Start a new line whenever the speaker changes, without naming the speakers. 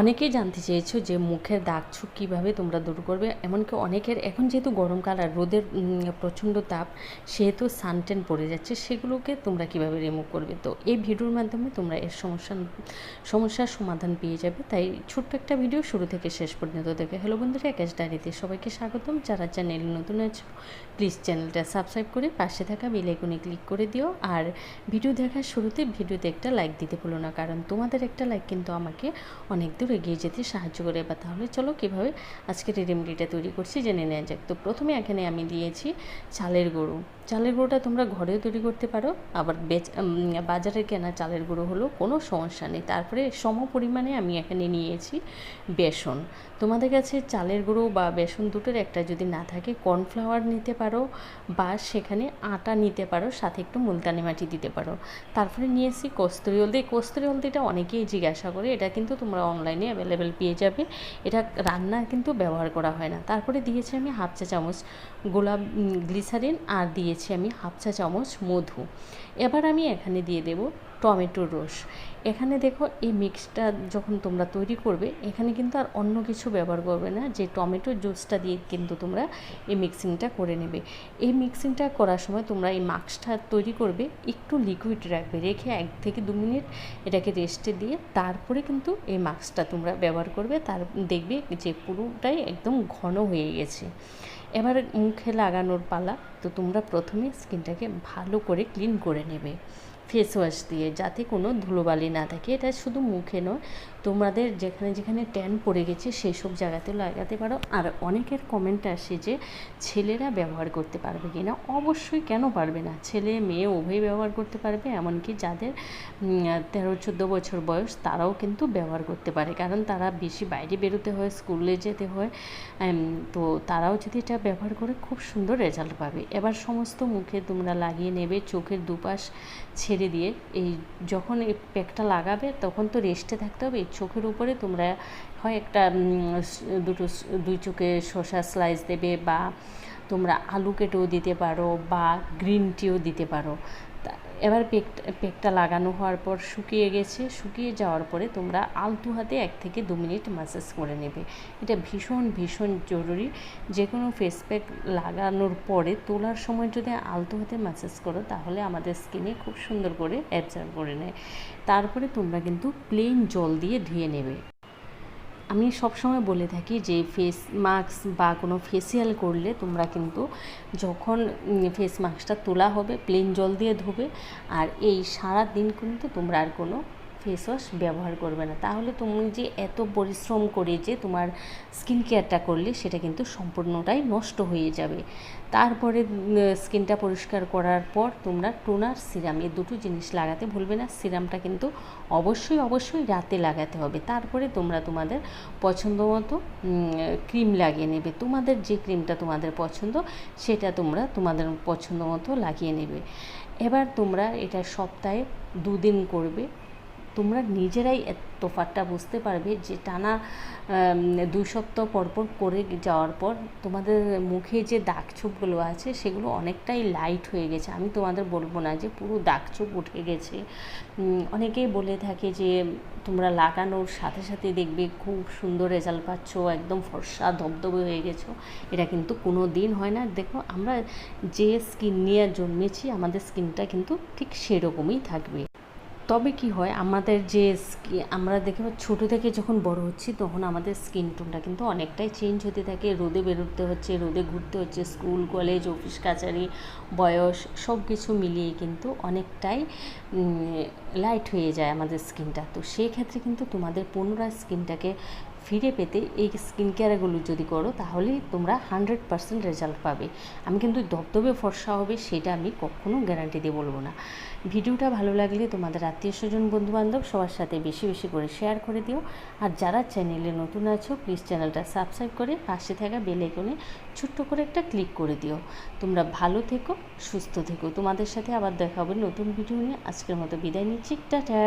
অনেকেই জানতে চেয়েছো যে মুখের দাগ ছোপ কীভাবে তোমরা দূর করবে? এমনকি অনেকের এখন যেহেতু গরমকাল আর রোদের প্রচণ্ড তাপ, সেহেতু সানটেন পড়ে যাচ্ছে, সেগুলোকে তোমরা কীভাবে রিমুভ করবে? তো এই ভিডিওর মাধ্যমে তোমরা এর সমস্যা, সমস্যার সমাধান পেয়ে যাবে। তাই ছোট্ট একটা ভিডিও শুরু থেকে শেষ পর্যন্ত দেখে হ্যালো বন্ধুরা, একাশ ডায়েরিতে সবাইকে স্বাগতম। যারা চ্যানেল নতুন আছো প্লিজ চ্যানেলটা সাবস্ক্রাইব করে পাশে থাকা বেল ক্লিক করে দিও। আর ভিডিও দেখার শুরুতে ভিডিওতে একটা লাইক দিতে ভুলো না, কারণ তোমাদের একটা লাইক কিন্তু আমাকে অনেক দূর এগিয়ে যেতে সাহায্য করে, বা তাহলে চলো কীভাবে আজকের রেমেডিটা তৈরি করছি জেনে নেওয়া যাক। তো প্রথমে এখানে আমি দিয়েছি চালের গুঁড়ো। চালের গুঁড়োটা তোমরা ঘরেও তৈরি করতে পারো, আবার বেচ বাজারে কেনা চালের গুঁড়ো হলো কোনো সমস্যা নেই। তারপরে সম পরিমাণে আমি এখানে নিয়েছি বেসন। তোমাদের কাছে চালের গুঁড়ো বা বেসন দুটোর একটা যদি না থাকে, কর্নফ্লাওয়ার নিতে পারো বা সেখানে আটা নিতে পারো, সাথে একটু মুলতানি মাটি দিতে পারো। তারপরে নিয়েছি কস্তুরি হলদি। কস্তুরি হলদিটা অনেকেই জিজ্ঞাসা করে, এটা কিন্তু তোমরা অনলাইনে অ্যাভেলেবেল পেয়ে যাবে। এটা রান্না কিন্তু ব্যবহার করা হয় না। তারপরে দিয়েছি আমি হাফ চা চামচ গোলাপ গ্লিসারিন আর দিয়েছি আমি হাফ চা চামচ মধু। এবার আমি এখানে দিয়ে দেব টমেটোর রস এখানে দেখো এই মিক্সটা যখন তোমরা তৈরি করবে, এখানে কিন্তু আর অন্য কিছু ব্যবহার করবে না, যে টমেটো জুসটা দিয়ে কিন্তু তোমরা এই মিক্সিংটা করে নেবে। এই মিক্সিংটা করার সময় তোমরা এই মাস্কটা তৈরি করবে, একটু লিকুইড রাখবে, রেখে এক থেকে দু মিনিট এটাকে রেস্টে দিয়ে তারপরে কিন্তু এই মাস্কটা তোমরা ব্যবহার করবে, তার দেখবে যে পুরোটাই একদম ঘন হয়ে গেছে। এবার মুখে লাগানোর পালা তো তোমরা প্রথমে স্কিনটাকে ভালো করে ক্লিন করে নেবে। ফেস ওয়াশ দিয়ে, যাতে কোনো ধুলোবালি না থাকে। এটা শুধু মুখে নয়, তোমাদের যেখানে যেখানে ট্যান পড়ে গেছে সেই সব জায়গাতে লাগাতে পারো। আর অনেকের কমেন্ট আসে যে, ছেলেরা ব্যবহার করতে পারবে কি না? অবশ্যই কেন পারবে না? ছেলে, মেয়ে উভয় ব্যবহার করতে পারবে, এমনকি যাদের তেরো, চোদ্দ বছর বয়স, তারাও কিন্তু ব্যবহার করতে পারে। কারণ তারা বেশি বাইরে বেরোতে হয়, স্কুলে যেতে হয় তো তারাও যদি এটা ব্যবহার করে, খুব সুন্দর রেজাল্ট পাবে। এবার সমস্ত মুখে তোমরা লাগিয়ে নেবে, চোখের দুপাশ ছেড়ে দিয়ে এই যখন এই প্যাকটা লাগাবে তখন তো রেস্টে থাকতে হবে। এই চোখের উপরে তোমরা হয় একটা দুটো দুই চোখে শসা স্লাইস দেবে বা তোমরা আলু কেটেও দিতে পারো বা গ্রিন টিও দিতে পারো। এবার পেকটা পেকটা লাগানো হওয়ার পর শুকিয়ে গেছে। শুকিয়ে যাওয়ার পরে তোমরা আলতু হাতে এক থেকে দু মিনিট ম্যাসাজ করে নেবে। এটা ভীষণ ভীষণ জরুরি। যে কোনো ফেস প্যাক লাগানোর পরে তোলার সময় যদি আলতু হাতে ম্যাসাজ করো, তাহলে আমাদের স্কিনে খুব সুন্দর করে অ্যাবজর্ব করে নেয়। তারপরে তোমরা কিন্তু প্লেন জল দিয়ে ধুয়ে নেবে। আমি সবসময় বলে থাকি যে ফেস মাস্ক বা কোনো ফেসিয়াল করলে তোমরা কিন্তু যখন ফেস মাস্কটা তোলা হবে প্লেন জল দিয়ে ধোবে, আর এই সারা দিন কিন্তু তোমরা আর কোনো ফেস ওয়াশ ব্যবহার করবে না। তাহলে তুমি যে এত পরিশ্রম করে যে তোমার স্কিন কেয়ারটা করলে, সেটা কিন্তু সম্পূর্ণটাই নষ্ট হয়ে যাবে। তারপরে স্কিনটা পরিষ্কার করার পর তোমরা টোনার সিরাম, এই দুটো জিনিস লাগাতে ভুলবে না। সিরামটা কিন্তু অবশ্যই অবশ্যই রাতে লাগাতে হবে। তারপরে তোমরা তোমাদের পছন্দ মতো ক্রিম লাগিয়ে নেবে। তোমাদের যে ক্রিমটা তোমাদের পছন্দ, সেটা তোমরা তোমাদের পছন্দ মতো লাগিয়ে নেবে। এবার তোমরা এটা সপ্তাহে দুদিন করবে। তোমরা নিজেরাই তফাৎটা বুঝতে পারবে যে টানা দুই সপ্তাহ পরপর করে যাওয়ার পর তোমাদের মুখে যে দাগ ছোপগুলো আছে সেগুলো অনেকটাই লাইট হয়ে গেছে। আমি তোমাদের বলব না যে পুরো দাগ ছোপ উঠে গেছে। অনেকেই বলে থাকে যে তোমরা লাগানোর সাথে সাথে দেখবে খুব সুন্দর রেজাল্ট পাচ্ছ, একদম ফর্সা, ধবধবে হয়ে গেছো। এটা কিন্তু কোনো দিন হয় না। দেখো, আমরা যে স্কিন নিয়ে জন্মেছি, আমাদের স্কিনটা কিন্তু ঠিক সেরকমই থাকবে। তবে কি হয়, আমাদের যে আমরা দেখে ছোট থেকে যখন বড় হচ্ছি, তখন আমাদের স্কিন টোনটা কিন্তু অনেকটাই চেঞ্জ হতে থাকে। রোদে বেরোতে হচ্ছে, রোদে ঘুরতে হচ্ছে, স্কুল, কলেজ অফিস কাচারি বয়স সব কিছু মিলিয়ে কিন্তু অনেকটাই লাইট হয়ে যায় আমাদের স্কিনটা। তো সেই ক্ষেত্রে কিন্তু তোমাদের পুনরায় স্কিনটাকে ফিরে পেতে এই স্কিন কেয়ারগুলো যদি করো তাহলেই তোমরা হান্ড্রেড পারসেন্ট রেজাল্ট পাবে। আমি কিন্তু দবদবে ফর্সা হবে, সেটা আমি কখনো গ্যারান্টি দিয়ে বলব না। ভিডিওটা ভালো লাগলে তোমাদের আত্মীয় স্বজন, বন্ধুবান্ধব সবার সাথে বেশি বেশি করে শেয়ার করে দিও। আর যারা চ্যানেলে নতুন আছো প্লিজ চ্যানেলটা সাবস্ক্রাইব করে পাশে থাকা বেল আইকনে ছোট্ট করে একটা ক্লিক করে দিও। তোমরা ভালো থেকো, সুস্থ থেকো। তোমাদের সাথে আবার দেখা হবে নতুন ভিডিও নিয়ে। আজকের মতো বিদায় নিচ্ছি। টাটা!